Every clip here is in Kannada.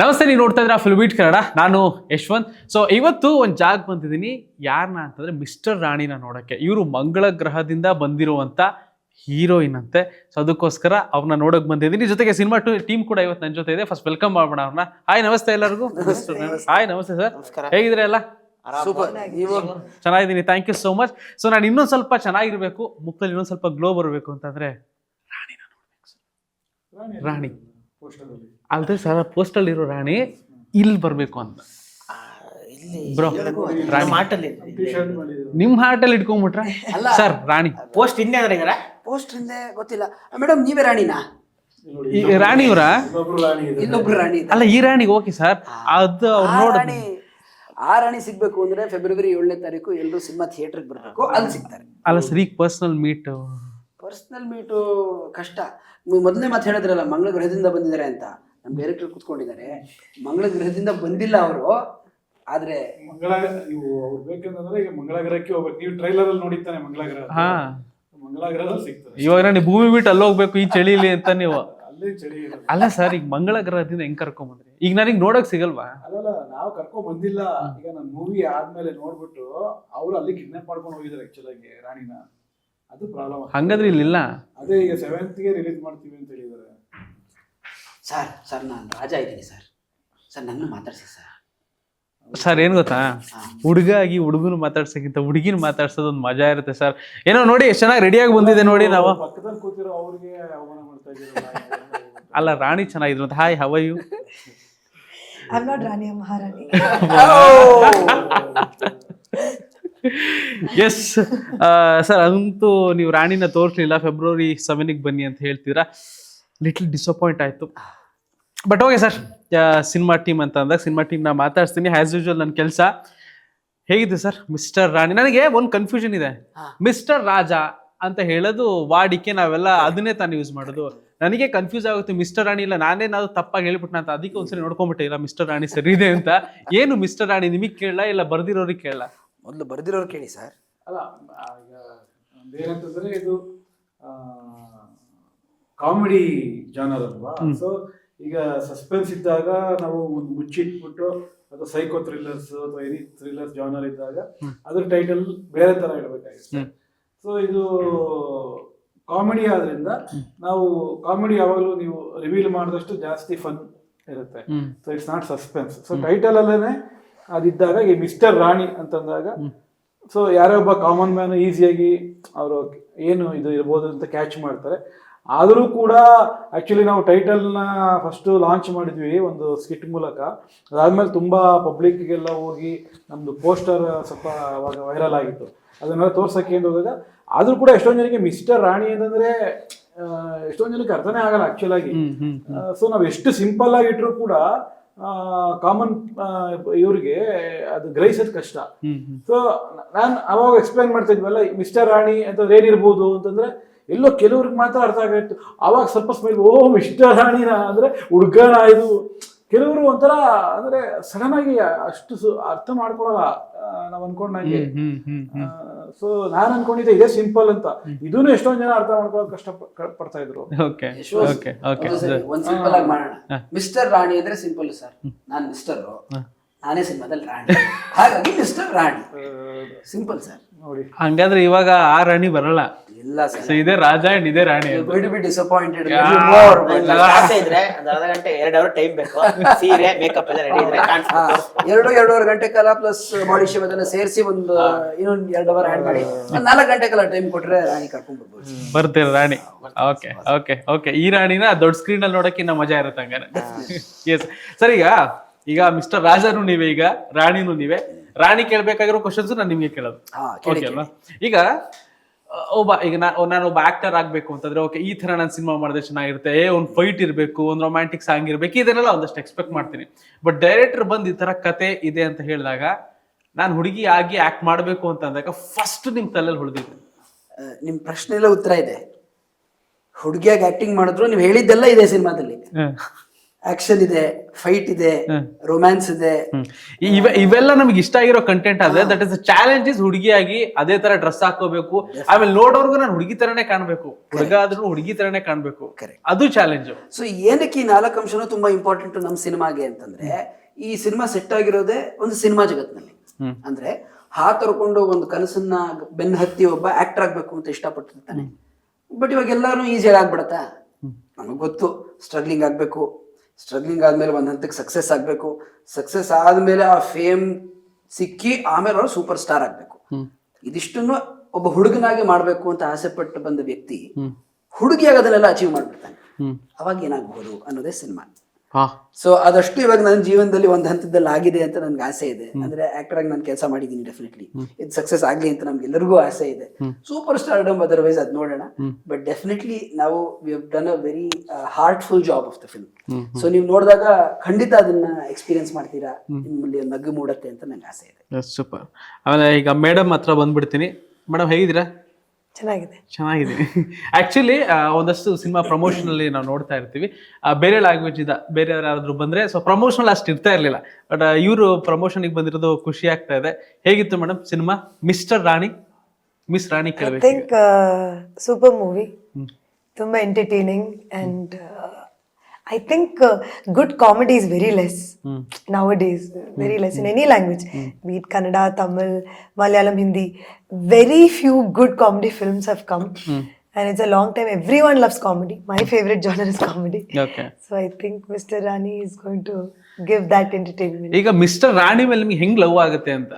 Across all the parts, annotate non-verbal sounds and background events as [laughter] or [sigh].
ನಮಸ್ತೆ ನೀವು ನೋಡ್ತಾ ಫುಲ್ ಫಿಲ್ಬೀಟ್ ಕನ್ನಡ ನಾನು ಯಶ್ವಂತ್. ಸೊ ಇವತ್ತು ಒಂದು ಜಾಗ ಬಂದಿದ್ದೀನಿ. ಯಾರನ್ನ ಅಂತಂದ್ರೆ ಮಿಸ್ಟರ್ ರಾಣಿನ ನೋಡೋಕ್ಕೆ. ಇವರು ಮಂಗಳ ಗ್ರಹದಿಂದ ಬಂದಿರುವಂತ ಹೀರೋಯಿನ್ ಅಂತೆ. ಸೊ ಅದಕ್ಕೋಸ್ಕರ ಅವ್ರನ್ನ ನೋಡಕ್ ಬಂದಿದ್ದೀನಿ. ಜೊತೆಗೆ ಸಿನಿಮಾ ಟೀಮ್ ಕೂಡ ಇವತ್ತು ನನ್ನ ಜೊತೆ ಇದೆ. ಫಸ್ಟ್ ವೆಲ್ಕಮ್ ಮಾಡೋಣ ಅವ್ರನ್ನ. ಹಾಯ್ ನಮಸ್ತೆ ಎಲ್ಲರಿಗೂ. ಹಾಯ್ ನಮಸ್ತೆ. ಸರ್. ಹೇಗಿದ್ರೆ ಎಲ್ಲ? ಚೆನ್ನಾಗಿದ್ದೀನಿ. Thank you so much so ನಾನು ಇನ್ನೊಂದು ಸ್ವಲ್ಪ ಚೆನ್ನಾಗಿರ್ಬೇಕು. ಮುಖದಲ್ಲಿ ಇನ್ನೊಂದು ಸ್ವಲ್ಪ ಗ್ಲೋ ಬರಬೇಕು ಅಂತಂದ್ರೆ ರಾಣಿನ ನೋಡ್ಬೇಕು sir. ರಾಣಿ. ಅಲ್ದೆ ಸರ್ ಪೋಸ್ಟಲ್ಲಿ ಇರೋ ರಾಣಿ ಇಲ್ಲಿ ಬರಬೇಕು ಅಂತ. ನಿಮ್ ಹಾರ್ಟ್ ಅಲ್ಲಿ ಇಟ್ಕೊಂಡ್ಬಿಟ್ರೆ ಮಾಟಲ್ಲಿ ನಿಮ್ ಹಾರ್ಟಲ್ಲಿ ಇಟ್ಕೊಂಡ್ಬಿಟ್ರ ಅಲ್ಲ. ಸರ್ ರಾಣಿ. ಪೋಸ್ಟ್ ಹಿಂದೆ ಅಂದ್ರೆ ಪೋಸ್ಟ್ ಹಿಂದೆ ಗೊತ್ತಿಲ್ಲ. ಮೇಡಮ್ ನೀವೇ ರಾಣಿನಾ? ಈ ರಾಣಿ ಇವರ? ಇನ್ನೊಬ್ರು ರಾಣಿ. ಅಲ್ಲ ಈ ರಾಣಿ ಓಕೆ ಸರ್. ಅದು ಅವ್ರು ಆ ನೋಡ ರಾಣಿ ಆ ರಾಣಿ ಸಿಗ್ಬೇಕು ಅಂದ್ರೆ ಫೆಬ್ರವರಿ ಏಳನೇ ತಾರೀಕು ಎಲ್ಲರೂ ಸಿನಿಮಾ ಥಿಯೇಟರ್ಗೆ ಬರಬೇಕು. ಅಲ್ಲಿ ಸಿಗ್ತಾರೆ. ಅಲ್ಲ ಸರ್ ಈಗ ಪರ್ಸನಲ್ ಮೀಟ್ ಪರ್ಸನಲ್ ಮೀಟು ಕಷ್ಟ. ನೀವು ಮೊದಲನೇ ಮಾತು ಹೇಳಿದ್ರಲ್ಲ ಮಂಗಳ ಗ್ರಹದಿಂದ ಬಂದಿದ್ದಾರೆ ಅಂತ. ನಮ್ಮ ಡೈರೆಕ್ಟರ್ ಕುತ್ಕೊಂಡಿದ್ದಾರೆ. ಮಂಗಳ ಗ್ರಹದಿಂದ ಬಂದಿಲ್ಲ ಅವರು. ಆದ್ರೆ ಮಂಗಳ ನೀವು ಅವ್ರು ಬೇಕಂತಂದ್ರೆ ಈಗ ಮಂಗಳಗ್ರಹಕ್ಕೆ ಹೋಗ್ಬೇಕು. ನೀವು ಟ್ರೈಲರ್ ಅಲ್ಲಿ ನೋಡಿತ್ತಾನೆ ಮಂಗಳಗ್ರಹ ಹಾ. ಮಂಗಳಗ್ರಹದಲ್ಲಿ ಸಿಗ್ತದೆ. ಇವಾಗ ನಾನು ಭೂಮಿ ಬಿಟ್ಟು ಅಲ್ಲಿ ಹೋಗ್ಬೇಕು ಈ ಚಳಿಲಿ ಅಂತ ನೀವು. ಅಲ್ಲೇ ಚಳಿ ಇರೋದು. ಅಲ್ಲ ಸರ್ ಈಗ ಮಂಗಳ ಗ್ರಹದಿಂದ ಹೆಂಗ್ ಕರ್ಕೊಂಬಂದ್ರಿ ಈಗ ನನಗೆ ನೋಡಕ್ ಸಿಗಲ್ವಾ? ಅಲ್ಲಲ್ಲ ನಾವು ಕರ್ಕೊಂಡ್ ಬಂದಿಲ್ಲ. ಈಗ ನಾನು ಮೂವಿ ಆದ್ಮೇಲೆ ನೋಡ್ಬಿಟ್ಟು ಅವ್ರು ಅಲ್ಲಿ ಕಿಡ್ನಾಪ್ ಮಾಡ್ಕೊಂಡು ಹೋಗಿದ್ದಾರೆ ಆಕ್ಚುಲ್ ಆಗಿ ರಾಣಿನ. ಅದು ಪ್ರಾಬ್ಲಮ್ ಹಂಗಾದ್ರೆ ಇಲ್ಲಿಲ್ಲ. ಅದೇ ಈಗ ಸೆವೆಂತ್ಗೆ ರಿಲೀಸ್ ಮಾಡ್ತೀವಿ ಅಂತ ಹೇಳಿದ್ದಾರೆ ಸರ್ ಸರ್ ನಾನು ರಾಜ ಇದ್ದೀನಿ ಸರ್. ಸರ್ ನನ್ನ ಮಾತಾಡ್ಸಿ ಸರ್. ಸರ್ ಏನ್ ಗೊತ್ತಾ? ಹುಡುಗ ಆಗಿ ಹುಡುಗನ ಮಾತಾಡ್ಸಕ್ಕಿಂತ ಹುಡುಗಿನ ಮಾತಾಡ್ಸೋದು ಒಂದು ಮಜಾ ಇರುತ್ತೆ ಸರ್. ಏನೋ ನೋಡಿ ಎಷ್ಟು ಚೆನ್ನಾಗಿ ರೆಡಿಯಾಗಿ ಬಂದಿದೆ ನೋಡಿ ನಾವು. ಪಕ್ಕದಲ್ಲಿ ಕೂತಿರೋ ಅವ್ರಿಗೆ ಅವಮಾನ ಮಾಡ್ತಾ ಇದ್ದೀರಲ್ಲ ಅಲ್ಲ ರಾಣಿ ಚೆನ್ನಾಗಿದ್ರು ಅಂತ hi how you I not Rani, I'm Maharani. Yes sir ಅಂತೂ ನೀವು ರಾಣಿನ ತೋರಿಸ್ಲಿಲ್ಲ ಫೆಬ್ರವರಿ ಸೆವೆನಿಗೆ ಬನ್ನಿ ಅಂತ ಹೇಳ್ತೀರಾ? ಲಿಟ್ಲ್ ಡಿಸಪಾಯಿಂಟ್ ಆಯಿತು. But okay sir cinema team ಅಂತ ಅಂದಾಗ ಸಿನಿಮಾ ಟೀಮ್ನ ಮಾತಾಡ್ತೀನಿ ಆಸ್ ಯೂಶುವಲ್ ನನ್ನ ಕೆಲಸ. ಹೇಗಿದೆ ಸರ್ ಮಿಸ್ಟರ್ ರಾಣಿ ನನಗೆ ಒಂದು ಕನ್ಫ್ಯೂಷನ್ ಇದೆ. ಮಿಸ್ಟರ್ ರಾಜ ಅಂತ ಹೇಳೋದು ವಾಡಿಕೆ ನಾವೆಲ್ಲ ಅದನ್ನೇ ತಾನು ಯೂಸ್ ಮಾಡೋದು. ನನಗೆ ಕನ್ಫ್ಯೂಸ್ ಆಗುತ್ತೆ ಮಿಸ್ಟರ್ ರಾಣಿ ಇಲ್ಲ ನಾನೇ ನಾವು ತಪ್ಪಾಗಿ ಹೇಳ್ಬಿಟ್ನ ಅಂತ. ಅದಕ್ಕೆ ಒಂದ್ಸರಿ ನೋಡ್ಕೊಂಬಿಟ್ಟೆ ಇಲ್ಲ ಮಿಸ್ಟರ್ ರಾಣಿ ಸರಿ ಇದೆ ಅಂತ. ಏನು ಮಿಸ್ಟರ್ ರಾಣಿ ನಿಮಗೆ ಕೇಳಲ್ಲ ಇಲ್ಲ ಬರ್ದಿರೋರಿಗೆ ಕೇಳಲ್ಲ ಮೊದಲು ಬರ್ದಿರೋರು ಕೇಳಿ ಸರ್ ಅಲ್ಲ ಏನಂತಂದ್ರೆ ಇದು ಕಾಮಿಡಿ ಜಾನರ್ ಅಲ್ವಾ ಸೊ ಈಗ ಸಸ್ಪೆನ್ಸ್ ಇದ್ದಾಗ ನಾವು ಒಂದು ಮುಚ್ಚಿಟ್ಬಿಟ್ಟು ಅಥವಾ ಸೈಕೋ ಥ್ರಿಲ್ಲರ್ಸ್ ಅಥವಾ ಎನಿ ಥ್ರಿಲ್ಲರ್ ಜಾನರ್ ಇದ್ದಾಗ ಅದ್ರ ಟೈಟಲ್ ಬೇರೆ ತರ ಇಡಬೇಕಾಗಿತ್ತು. ಸೊ ಇದು ಕಾಮಿಡಿ ಆದ್ರಿಂದ ನಾವು ಕಾಮಿಡಿ ಯಾವಾಗಲೂ ನೀವು ರಿವೀಲ್ ಮಾಡಿದಷ್ಟು ಜಾಸ್ತಿ ಫನ್ ಇರುತ್ತೆ. So it's not suspense so title ಅಲ್ಲೇನೆ ಅದಿದ್ದಾಗ ಈ ಮಿಸ್ಟರ್ ರಾಣಿ ಅಂತಂದಾಗ ಸೊ ಯಾರೋ ಒಬ್ಬ ಕಾಮನ್ ಮ್ಯಾನ್ ಈಸಿಯಾಗಿ ಅವರು ಏನು ಇದು ಇರ್ಬೋದು ಅಂತ ಕ್ಯಾಚ್ ಮಾಡ್ತಾರೆ. ಆದರೂ ಕೂಡ ಆ್ಯಕ್ಚುಲಿ ನಾವು ಟೈಟಲ್ನ ಫಸ್ಟು ಲಾಂಚ್ ಮಾಡಿದ್ವಿ ಒಂದು ಸ್ಕಿಟ್ ಮೂಲಕ. ಅದಾದಮೇಲೆ ತುಂಬಾ ಪಬ್ಲಿಕ್ಗೆಲ್ಲ ಹೋಗಿ ನಮ್ಮದು ಪೋಸ್ಟರ್ ಸ್ವಲ್ಪ ಅವಾಗ ವೈರಲ್ ಆಗಿತ್ತು. ಅದನ್ನೆಲ್ಲ ತೋರ್ಸಕ್ಕೆ ಅಂತ ಹೋದಾಗ ಆದರೂ ಕೂಡ ಎಷ್ಟೊಂದು ಜನಕ್ಕೆ ಮಿಸ್ಟರ್ ರಾಣಿ ಅಂತಂದರೆ ಎಷ್ಟೊಂದು ಜನಕ್ಕೆ ಅರ್ಥನೇ ಆಗಲ್ಲ ಆ್ಯಕ್ಚುಲಾಗಿ ಆಗಿ. ಸೊ ನಾವು ಎಷ್ಟು ಸಿಂಪಲ್ ಆಗಿಟ್ಟರು ಕೂಡ ಕಾಮನ್ ಇವ್ರಿಗೆ ಅದು ಗ್ರಹಿಸೋದು ಕಷ್ಟ. ಸೊ ನಾನು ಅವಾಗ ಎಕ್ಸ್ಪ್ಲೈನ್ ಮಾಡ್ತಾ ಇದ್ವಲ್ಲ ಮಿಸ್ಟರ್ ರಾಣಿ ಅಂತಂದ್ರೆ ಏನಿರ್ಬೋದು ಅಂತಂದ್ರೆ ಎಲ್ಲೋ ಕೆಲವ್ರಿಗೆ ಮಾತ್ರ ಅರ್ಥ ಆಗಿತ್ತು ಅವಾಗ ಸ್ವಲ್ಪ ಸ್ಮೈಲ್ ಓ ಮಿಸ್ಟರ್ ರಾಣಿನ ಅಂದ್ರೆ ಹುಡುಗನ ಇದು. ಕೆಲವರು ಒಂಥರ ಅಂದ್ರೆ ಸಡನ್ ಆಗಿ ಅಷ್ಟು ಸು- ಅರ್ಥ ಮಾಡ್ಕೊಳಲ್ಲ ನಾವು ಅನ್ಕೊಂಡಂಗೆ. ಸೊ ನಾನ್ ಅನ್ಕೊಂಡಿದ್ದೆ ಇದೇ ಸಿಂಪಲ್ ಅಂತ. ಇದನ್ನು ಎಷ್ಟೊಂದ್ ಜನ ಅರ್ಥ ಮಾಡ್ಕೊಳಕ್ ಕಷ್ಟ ಪಡ್ತಾ ಇದ್ರು. ಓಕೆ ಓಕೆ ಓಕೆ ಹೌದು ಒಂದ್ ಸಿಂಪಲ್ ಆಗಿ ಮಾಡೋಣ. ಮಿಸ್ಟರ್ ರಾಣಿ ಅಂದ್ರೆ ಸಿಂಪಲ್ ಸರ್ ನಾನ್ ಮಿಸ್ಟರ್ ನಾನೇ ಸಿನಿಮಾದಲ್ಲಿ ರಾಣಿ. ಹಾಗಾಗಿ ಮಿಸ್ಟರ್ ರಾಣಿ ಸಿಂಪಲ್ ಸರ್ ನೋಡಿ. ಹಂಗಾದ್ರೆ ಇವಾಗ ಆ ರಾಣಿ ಬರಲ್ಲ. ಇಲ್ಲ ಸೊ ಸರ್ ಇದೇ ರಾಜ ಅಂಡ್ ಇದೇ ರಾಣಿ ಬಿಡ್ ಬಿ ಡಿಸಪಾಯಿಂಟೆಡ್. ಆಸೆ ಇದ್ರೆ ಒಂದ್ ಅರ್ಧ ಗಂಟೆ ಎರಡು ಅವರ್ ಟೈಮ್ ಬೇಕು. ಸೀರೆ ಮೇಕಪ್ ಎಲ್ಲ ರೆಡಿ ಇದ್ರೆ ಎರಡು ಎರಡೂವರೆ ಗಂಟೆ ಕಾಲ ಪ್ಲಸ್ ಬಾಡಿ ಶೇವ್ ಅದನ್ನ ಸೇರಿಸಿ ಒಂದು ಇನ್ನೊಂದು ಎರಡು ಅವರ್ ಆಡ್ ಮಾಡಿ. ನಾಲ್ಕು ಗಂಟೆ ಕಾಲ ಟೈಮ್ ಕೊಟ್ರೆ ರಾಣಿ ಕರ್ಕೊಂಡ್ ಬರ್ಬೋದು. ಬರ್ತೀರ ರಾಣಿ? ಓಕೆ ಓಕೆ ಓಕೆ ಈ ರಾಣಿನ ದೊಡ್ಡ ಸ್ಕ್ರೀನ್ ಅಲ್ಲಿ ನೋಡಕ್ಕಿನ್ನ ಮಜಾ ಇರುತ್ತೆ ಹಂಗಾರೆ. ಎಸ್ ಸರ್ [laughs] ಈಗ ಈಗ ಮಿಸ್ಟರ್ ರಾಜನು ನೀವೇ ಈಗ ರಾಣಿನೂ ನೀವೇ. ರಾಣಿ ಕೇಳ್ಬೇಕಾಗಿರೋ ಕ್ವಶನ್ಸ್ ನಾನು ನಿಮ್ಗೆ ಕೇಳೋದು. ಓಕೆ ಅಲ್ವಾ? ಈಗ ಒಬ್ಬ ಈಗ ನಾನು ಒಬ್ಬ ಆಕ್ಟರ್ ಆಗ್ಬೇಕು ಅಂತಂದ್ರೆ ಓಕೆ ಈ ತರ ನಾನು ಸಿನಿಮಾ ಮಾಡಿದ್ರೆ ಚೆನ್ನಾಗಿರುತ್ತೆ ಏ ಒಂದು ಫೈಟ್ ಇರಬೇಕು ಒಂದು ರೊಮ್ಯಾಂಟಿಕ್ ಸಾಂಗ್ ಇರಬೇಕು ಇದನ್ನೆಲ್ಲ ಒಂದಷ್ಟು ಎಕ್ಸ್ಪೆಕ್ಟ್ ಮಾಡ್ತೀನಿ. ಬಟ್ ಡೈರೆಕ್ಟರ್ ಬಂದು ಈ ತರ ಕತೆ ಇದೆ ಅಂತ ಹೇಳಿದಾಗ ನಾನು ಹುಡುಗಿ ಆಗಿ ಆಕ್ಟ್ ಮಾಡಬೇಕು ಅಂತ ಅಂದಾಗ ಫಸ್ಟ್ ನಿಮ್ ತಲೆಯಲ್ಲಿ ಹೊಡೆದಿದ್ದೆ. ನಿಮ್ಮ ನಿಮ್ ಪ್ರಶ್ನೆ ಎಲ್ಲ ಉತ್ತರ ಇದೆ. ಹುಡುಗಿಯಾಗಿ ಆಕ್ಟಿಂಗ್ ಮಾಡಿದ್ರು ನೀವು ಹೇಳಿದ್ದೆಲ್ಲ ಇದೆ ಸಿನಿಮಾದಲ್ಲಿ ಆಕ್ಷನ್ ಇದೆ ಫೈಟ್ ಇದೆ ರೊಮ್ಯಾನ್ಸ್ ಇದೆ. ಇವೆಲ್ಲ ನಮ್ಗೆ ಇಷ್ಟ ಆಗಿರೋ ಕಂಟೆಂಟ್ ಆದ್ರೆ ದಟ್ ಇಸ್ ಚಾಲೆಂಜ್ ಇಸ್ ಹುಡುಗಿಯಾಗಿ ಅದೇ ತರ ಡ್ರೆಸ್ ಹಾಕೋಬೇಕು ಆಮೇಲೆ ನೋಡೋರ್ಗು ನಾನು ಹುಡುಗಿ ತರನೇ ಕಾಣಬೇಕು. ಹುಡುಗ ಆದ್ರೂ ಹುಡುಗಿ ತರನೇ ಕಾಣ್ಬೇಕು. ಅದು ಚಾಲೆಂಜ್ ಸೊ ಏನಕ್ಕೆ ಈ ನಾಲ್ಕು ಅಂಶನೂ ತುಂಬಾ ಇಂಪಾರ್ಟೆಂಟ್ ನಮ್ಮ ಸಿನಿಮಾಗೆ ಅಂತಂದ್ರೆ ಈ ಸಿನಿಮಾ ಸೆಟ್ ಆಗಿರೋದೇ ಒಂದು ಸಿನಿಮಾ ಜಗತ್ನಲ್ಲಿ. ಅಂದ್ರೆ ಹಾ ತರ್ಕೊಂಡು ಒಂದು ಕನಸನ್ನ ಬೆನ್ನ ಹತ್ತಿ ಒಬ್ಬ ಆಕ್ಟರ್ ಆಗ್ಬೇಕು ಅಂತ ಇಷ್ಟಪಟ್ಟಿರ್ತಾನೆ. ಬಟ್ ಇವಾಗ ಎಲ್ಲಾರು ಈಸಿಯಾಗಿ ಆಗ್ಬಿಡತ್ತಾ? ನಮಗ್ ಗೊತ್ತು ಸ್ಟ್ರಗ್ಲಿಂಗ್ ಆಗ್ಬೇಕು. ಸ್ಟ್ರಗ್ಲಿಂಗ್ ಆದ್ಮೇಲೆ ಒಂದ್ ಹಂತಕ್ಕೆ ಸಕ್ಸಸ್ ಆಗ್ಬೇಕು. ಸಕ್ಸಸ್ ಆದಮೇಲೆ ಆ ಫೇಮ್ ಸಿಕ್ಕಿ ಆಮೇಲೆ ಅವ್ರು ಸೂಪರ್ ಸ್ಟಾರ್ ಆಗ್ಬೇಕು ಇದಿಷ್ಟನ್ನು ಒಬ್ಬ ಹುಡುಗನಾಗಿ ಮಾಡ್ಬೇಕು ಅಂತ ಆಸೆ ಪಟ್ಟು ಬಂದ ವ್ಯಕ್ತಿ ಹುಡುಗಿಯಾಗಿ ಅದನ್ನೆಲ್ಲ ಅಚೀವ್ ಮಾಡ್ಬಿಡ್ತಾನೆ. ಅವಾಗ ಏನಾಗಬಹುದು ಅನ್ನೋದೇ ಸಿನಿಮಾ. ಸೊ ಅದಷ್ಟು ಇವಾಗ ನನ್ನ ಜೀವನದಲ್ಲಿ ಒಂದು ಹಂತದಲ್ಲಿ ಆಗಿದೆ ಅಂತ ನನ್ಗೆ ಆಸೆ ಇದೆ. ಅಂದ್ರೆ ಆಕ್ಟರ್ ಆಗಿ ನಾನು ಕೆಲಸ ಮಾಡಿದ್ದೀನಿ ಡೆಫಿನೆಟ್ಲಿ ಇದು ಸಕ್ಸಸ್ ಆಗ್ಲಿ ಅಂತ ನಮ್ಗೆಲ್ಲರಿಗೂ ಆಸೆ ಇದೆ. ಸೂಪರ್ ಸ್ಟಾರ್ಡಮ್ ಅದರ್ವೈಸ್ ಅದ್ ನೋಡೋಣ. ಬಟ್ ಡೆಫಿನೆಟ್ಲಿ ನಾವು done a very heartful job of the film so ನೀವು ನೋಡಿದಾಗ ಖಂಡಿತ ಅದನ್ನ ಎಕ್ಸ್ಪೀರಿಯನ್ಸ್ ಮಾಡ್ತೀರಾ? ನಿಮ್ಮಲ್ಲಿ ನಗ್ಗು ನಗು ಮೂಡತ್ತೆ ಅಂತ ನನ್ಗೆ ಆಸೆ ಇದೆ. ಸೂಪರ್ ಆಮೇಲೆ ಈಗ ಮೇಡಮ್ ಹತ್ರ ಬಂದ್ಬಿಡ್ತೀನಿ. ಮೇಡಮ್ ಹೇಗಿದ್ದೀರಾ? ಚೆನ್ನಾಗಿದೆ. ಚೆನ್ನಾಗಿದೆ. [laughs] ಆಕ್ಚುಲಿ ಒಂದಷ್ಟು ಸಿನಿಮಾ ಪ್ರಮೋಷನ್ ಅಲ್ಲಿ ನಾವು ನೋಡ್ತಾ ಇರ್ತೀವಿ. ಆ, ಬೇರೆ ಲ್ಯಾಂಗ್ವೇಜ್ ಇಂದ. ಬೇರೆ ಯಾರಾದ್ರೂ ಬಂದ್ರೆ ಸೊ ಪ್ರಮೋಷನಲ್ ಅಷ್ಟು ಇರ್ತಾ ಇರ್ಲಿಲ್ಲ. ಬಟ್ ಇವರು ಪ್ರಮೋಷನ್ಗೆ ಬಂದಿರೋದು ಖುಷಿ ಆಗ್ತಾ ಇದೆ. ಹೇಗಿತ್ತು madam cinema mister Rani miss Rani I ಕೇಳಬೇಕು ಥಿಂಕ್ ಸೂಪರ್ ಮೂವಿ ತುಂಬ entertaining and I think good comedy is very less nowadays very less in any language be it Kannada Tamil Malayalam Hindi very few good comedy films have come and it's a long time everyone loves comedy my favourite genre is comedy okay so I think mister Rani is going to give that entertainment ಈಗ ಮಿಸ್ಟರ್ ರಾಣಿ ಮೇಲೆ ನಿಮ್ಗೆ ಹೆಂಗ್ ಲವ್ ಆಗುತ್ತೆ ಅಂತ?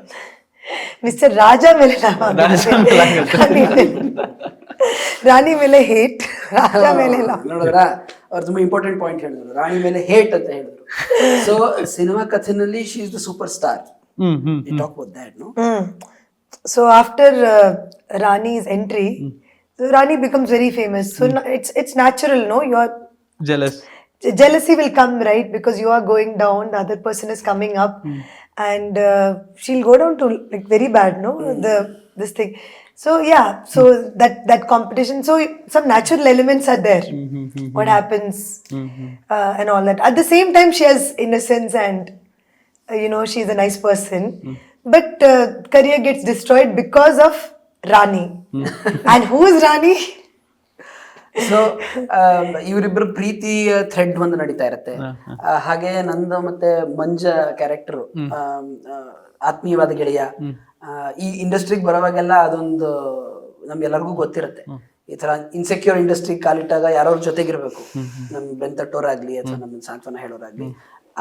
ಮಿಸ್ಟರ್ ರಾಜ ಮೇಲೆ ನಾವು ರಾಜ ಮೇಲೆ ಆಗುತ್ತೆ. ರಾಣಿ ಮೇಲೆ- ರಾಣಿ ಮೇಲೆ ಹೇಟ್ ರಾಜ ಮೇಲೆ love. ನೋಡಿದ್ರ ಅವ್ರು ತುಂಬಾ ಇಂಪಾರ್ಟೆಂಟ್ ಪಾಯಿಂಟ್ ಹೇಳಿದ್ರು ರಾಣಿ ಮೇಲೆ ಹೇಟ್ ಅಂತ ಹೇಳಿದ್ರು so cinema ಕಥೆನಲ್ಲಿ she is the super star hmm hmm talk about that no Mm. So after uh, Rani's entry, so Rani becomes very famous. So na- it's it's natural, no? Your jealous jealousy will come, right? Because you are going down, the other person is coming up, and uh, she'll go down to like very bad, no? The this thing. So yeah, so that that competition. So some natural elements are there. What happens uh, and all that. At the same time, she has innocence and uh, you know she's a nice person but uh, career gets destroyed because of rani and who is rani so ಇವರಿಬ್ಬರು ಪ್ರೀತಿಯ ಥ್ರೆಡ್ ಒಂದು ನಡೀತಾ ಇರುತ್ತೆ ಹಾಗೆ ನಂದು ಮತ್ತೆ ಮಂಜ ಕ್ಯಾರೆಕ್ಟರ್ ಆತ್ಮೀಯವಾದ ಗೆಳೆಯ ಈ ಇಂಡಸ್ಟ್ರಿಗೆ ಬರೋವಾಗೆಲ್ಲ ಅದೊಂದು ನಮ್ಗೆಲ್ಲರಿಗೂ ಗೊತ್ತಿರುತ್ತೆ. ಈ ತರ ಇನ್ಸೆಕ್ಯೂರ್ ಇಂಡಸ್ಟ್ರಿ ಕಾಲಿಟ್ಟಾಗ ಯಾರವ್ರ ಜೊತೆಗಿರ್ಬೇಕು. ನಮ್ ಬೆಂತಟ್ಟೋರಾಗ್ಲಿ ಅಥವಾ ನಮ್ಮ ಸಾಂತ್ವನ ಹೇಳೋರಾಗ್ಲಿ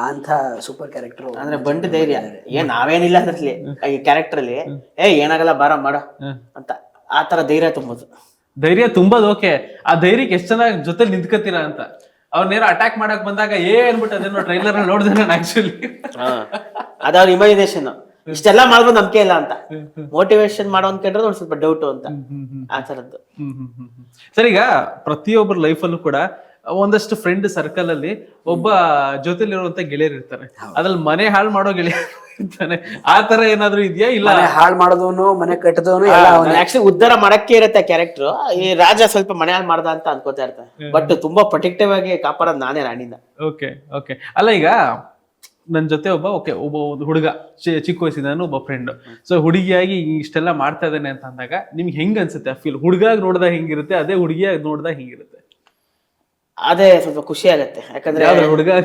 ಅಂತ ಸೂಪರ್ ಕ್ಯಾರೆಕ್ಟರ್ ಅಂದ್ರೆ ಬಂಡ ಧೈರ್ಯ ಏನ್ ನಾವೇನಿಲ್ಲ ಅದ್ರಲ್ಲಿ ಈ ಕ್ಯಾರೆಕ್ಟರ್ ಅಲ್ಲಿ ಏ ಏನಾಗಲ್ಲ ಬಾರ ಮಾಡ ಅಂತ ಆ ತರ ಧೈರ್ಯ ತುಂಬೋದು. ಧೈರ್ಯ ತುಂಬೋದು ಓಕೆ. ಆ ಧೈರ್ಯಕ್ಕೆ ಎಷ್ಟು ಚೆನ್ನಾಗಿ ಜೊತೆ ನಿಂತ್ಕತ್ತೀರಾ ಅಂತ. ಅವ್ರನ್ನೇನೋ ಅಟ್ಯಾಕ್ ಮಾಡಕ್ ಬಂದಾಗ ಏ ಅನ್ಬಿಟ್ಟು ಅದೇನೋ ಟ್ರೈಲರ್ ನೋಡಿದೆ ನಾನು ಆಕ್ಚುಲಿ ಅದಾವ್ರ ಇಮ್ಯಾಜಿನೇಷನ್ ಇಷ್ಟೆಲ್ಲ ಮಾಡ್ಬೋದು ನಂಬಿಕೆ ಇಲ್ಲ ಅಂತ. ಮೋಟಿವೇಶನ್ ಮಾಡೋ ಅಂತ ಕೇಳಿದ್ರೆ ಒಂದ್ ಸ್ವಲ್ಪ ಡೌಟ್ ಅಂತ. ಆ ತರದ್ದು ಸರ್ ಈಗ ಪ್ರತಿಯೊಬ್ಬರ ಲೈಫಲ್ಲೂ ಕೂಡ ಒಂದಷ್ಟು ಫ್ರೆಂಡ್ ಸರ್ಕಲ್ ಅಲ್ಲಿ ಒಬ್ಬ ಜೊತೆಲಿರುವಂತ ಗೆಳೆಯರು ಇರ್ತಾರೆ. ಅದ್ರಲ್ಲಿ ಮನೆ ಹಾಳು ಮಾಡೋ ಗೆಳೆಯ ಇರ್ತಾನೆ ಆ ತರ ಏನಾದ್ರೂ ಇದೆಯಾ? ಇಲ್ಲ? ಮನೆ ಹಾಳು ಮಾಡೋದವನು ಮನೆ ಕಟ್ಟದವನು ಆಕ್ಚುಲಿ ಉದ್ಧಾರ ಮಾಡಕ್ಕೆ ಇರುತ್ತೆ ಕ್ಯಾರೆಕ್ಟರ್ ಈ ರಾಜ ಸ್ವಲ್ಪ ಮನೆ ಹಾಳು ಮಾಡ್ದ ಅಂತ ಅನ್ಕೋತಾ ಇರ್ತಾರೆ. ಬಟ್ ತುಂಬಾ ಪ್ರೊಟೆಕ್ಟಿವ್ ಆಗಿ ಕಾಪಾಡೋದು ನಾನೇ ರಾಣಿಂದ ಓಕೆ ಓಕೆ ಅಲ್ಲ ಈಗ ನನ್ನ ಜೊತೆ ಒಬ್ಬ ಓಕೆ ಒಬ್ಬ ಒಂದು ಹುಡುಗ ಚಿಕ್ಕ ವಯಸ್ಸಿದ್ದಾನು ಒಬ್ಬ ಫ್ರೆಂಡ್ ಸೊ ಹುಡುಗಿಯಾಗಿ ಇಷ್ಟೆಲ್ಲ ಮಾಡ್ತಾ ಇದ್ದಾನೆ ಅಂತ ಅಂದಾಗ ನಿಮ್ಗೆ ಹೆಂಗ್ ಅನ್ಸುತ್ತೆ? ಆ ಫೀಲ್ ಹುಡುಗಾಗಿ ನೋಡ್ದಾಗ ಹೆಂಗಿರುತ್ತೆ ಅದೇ ಹುಡುಗಿಯಾಗಿ ನೋಡ್ದಾಗ ಹೆಂಗಿರುತ್ತೆ? ಅದೇ ಸ್ವಲ್ಪ ಖುಷಿ ಆಗುತ್ತೆ. ಯಾಕಂದ್ರೆ ನೋಡಿದಾಗ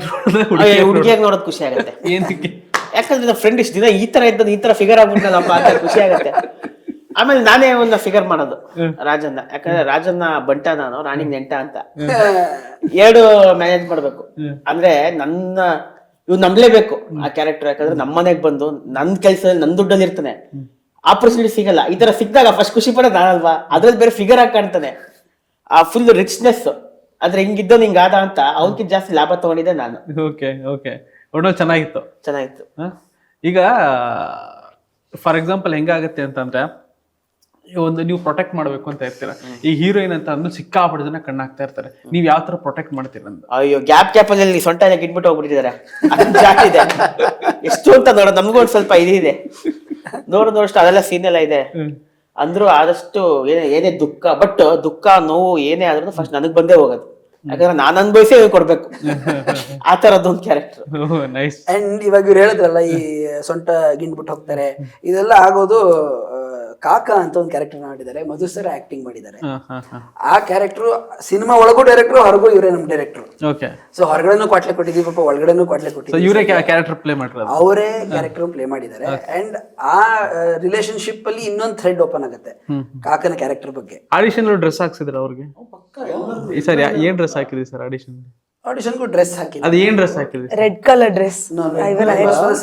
ಹುಡುಗಿಯಾಗಿ ನೋಡೋದ್ ಖುಷಿ ಆಗುತ್ತೆ. [laughs] ಏನಕ್ಕೆ? ಯಾಕಂದ್ರೆ ನನ್ನ ಫ್ರೆಂಡ್ ಇಷ್ಟ ದಿನ ಈ ತರ ಇದ್ದದ್ದು ಈ ತರ ಫಿಗರ್ ಆಗ್ಬಿಟ್ಟಲ್ಲಪ್ಪ ಅಂತ ಖುಷಿ ಆಗುತ್ತೆ. ಆಮೇಲೆ ನಾನೇ ಒಂದು ಫಿಗರ್ ಮಾಡೋದು ರಾಜನ್ನ ಯಾಕಂದ್ರೆ ರಾಜನ್ನ ಬಂಟ ನಾನು ರಾಣಿ ನೆಂಟ ಅಂತ. ಎರಡು ಮ್ಯಾನೇಜ್ ಮಾಡ್ಬೇಕು. ಅಂದ್ರೆ ನನ್ನ ಇವ್ ನಂಬಲೇಬೇಕು ಆ ಕ್ಯಾರೆಕ್ಟರ್ ಯಾಕಂದ್ರೆ ನಮ್ಮ ಮನೆಗ್ ಬಂದು ನನ್ ಕೆಲ್ಸದಲ್ಲಿ ನನ್ ದುಡ್ಡಲ್ಲಿ ಇರ್ತಾನೆ. ಆಪರ್ಚುನಿಟಿ ಸಿಗಲ್ಲ. ಈ ತರ ಸಿಕ್ಕಿದಾಗ ಫಸ್ಟ್ ಖುಷಿ ಪಡೋದು ನಾನಲ್ವಾ? ಅದ್ರಲ್ಲಿ ಬೇರೆ ಫಿಗರ್ ಆಗಿ ಕಾಣ್ತಾನೆ. ಆ ಫುಲ್ ರಿಚ್ನೆಸ್ ಆದ್ರೆ ಹಿಂಗಿದ್ದೋ ಹಿಂಗಾದ ಅಂತ ಅವನ್ಕಿಂತ ಜಾಸ್ತಿ ಲಾಭ ತಗೊಂಡಿದ್ದೆ ನಾನು. Okay okay. ಒಟ್ಟು ಚೆನ್ನಾಗಿತ್ತು. ಚೆನ್ನಾಗಿತ್ತು? ಈಗ ಫಾರ್ ಎಕ್ಸಾಂಪಲ್ ಹೆಂಗಾಗತ್ತೆ ಅಂತಂದ್ರೆ ಒಂದು ನೀವು ಪ್ರೊಟೆಕ್ಟ್ ಮಾಡ್ಬೇಕು ಅಂತ ಇರ್ತೀರ ಈ ಹೀರೋಯಿನ್ ಅಂತ ಅಂದ್ರೆ ಸಿಕ್ಕಾಪಟ್ಟೆ ಜನ ಕಣ್ಣಾಗ್ತಾ ಇರ್ತಾರೆ. ನೀವ್ ಯಾವ ತರ ಪ್ರೊಟೆಕ್ಟ್ ಮಾಡ್ತೀರ ಅಂತ? ಅಯ್ಯೋ ಗ್ಯಾಪ್ ಗ್ಯಾಪ್ ಅಲ್ಲಿ ಸೊಂಟ ಎಲ್ಲ ಗಿಟ್ಬಿಟ್ಟು ಹೋಗ್ಬಿಟ್ಟಿದ್ದಾರೆ? ಇದೆ. ಎಷ್ಟು ಅಂತ ನೋಡ ನಮ್ಗೂ ಒಂದ್ ಸ್ವಲ್ಪ ಇದಿದೆ ನೋಡ್ ನೋಡಷ್ಟು ಅದೆಲ್ಲ ಸೀನ್ ಎಲ್ಲ ಇದೆ. ಅಂದ್ರು ಆದಷ್ಟು ಏನೇ ಏನೇ ದುಃಖ ಬಟ್ ದುಃಖ ನೋವು ಏನೇ ಆದ್ರೂ ಫಸ್ಟ್ ನನಗ್ ಬಂದೇ ಹೋಗೋದು. ಯಾಕಂದ್ರೆ ನಾನು ಅನ್ಭವಿಸಿ ಕೊಡ್ಬೇಕು. [laughs] ಆ ತರದೊಂದು ಕ್ಯಾರೆಕ್ಟರ್ ನೈಸ್ ಅಂಡ್ ಇವಾಗ ಇವ್ರು ಹೇಳಿದ್ರಲ್ಲ ಈ ಸೊಂಟ ಗಿಂಡ್ಬಿಟ್ಟು ಹೋಗ್ತಾರೆ. ಇದೆಲ್ಲ ಆಗೋದು ಕಾಕ ಅಂತ ಒಂದು ಕ್ಯಾರೆಕ್ಟರ್ ಮಾಡಿದ್ದಾರೆ ಮಧು ಸರ್ ಆಕ್ಟಿಂಗ್ ಮಾಡಿದ್ದಾರೆ. ಆ ಕ್ಯಾರೆಕ್ಟರ್ ಸಿನಿಮಾ ಒಳಗೂ ಡೈರೆಕ್ಟರ್ ಹೊರಗೂ ಇವರೇ ನಮ್ ಡೈರೆಕ್ಟರ್ ಓಕೆ ಸೊ ಹೊರಗಡೆನೂ ಕ್ವಾಟ್ಲೆ ಕೊಟ್ಟಿದ್ದೀವಿ ಪಾಪ ಒಳಗಡೆನೂ ಕ್ವಾಟ್ಲೆ ಇವರೇ ಕ್ಯಾರೆಕ್ಟರ್ ಪ್ಲೇ ಮಾಡಿರೋದು ಅವರೇ ಕ್ಯಾರೆಕ್ಟರ್ ಪ್ಲೇ ಮಾಡಿದ್ದಾರೆ. ಅಂಡ್ ಆ ರಿಲೇಶನ್ಶಿಪ್ ಅಲ್ಲಿ ಇನ್ನೊಂದು ಥ್ರೆಡ್ ಓಪನ್ ಆಗುತ್ತೆ ಕಾಕನ ಕ್ಯಾರೆಕ್ಟರ್ ಬಗ್ಗೆ. ಆಡಿಷನ್ ಡ್ರೆಸ್ ಹಾಕ್ಸಿದ್ರೆ ಅವ್ರಿಗೆ? ಈ ಸರ್ ಏನ್ ಡ್ರೆಸ್ ಹಾಕಿದ್ರಿ ಸರ್ ಆಡಿಷನ್ ಆಡಿಷನ್ಗೂ ಡ್ರೆಸ್ ಹಾಕಿದ್ರು ಅದು ಏನ್ ಡ್ರೆಸ್ ಹಾಕಿದ್ರಿ? Red colour dress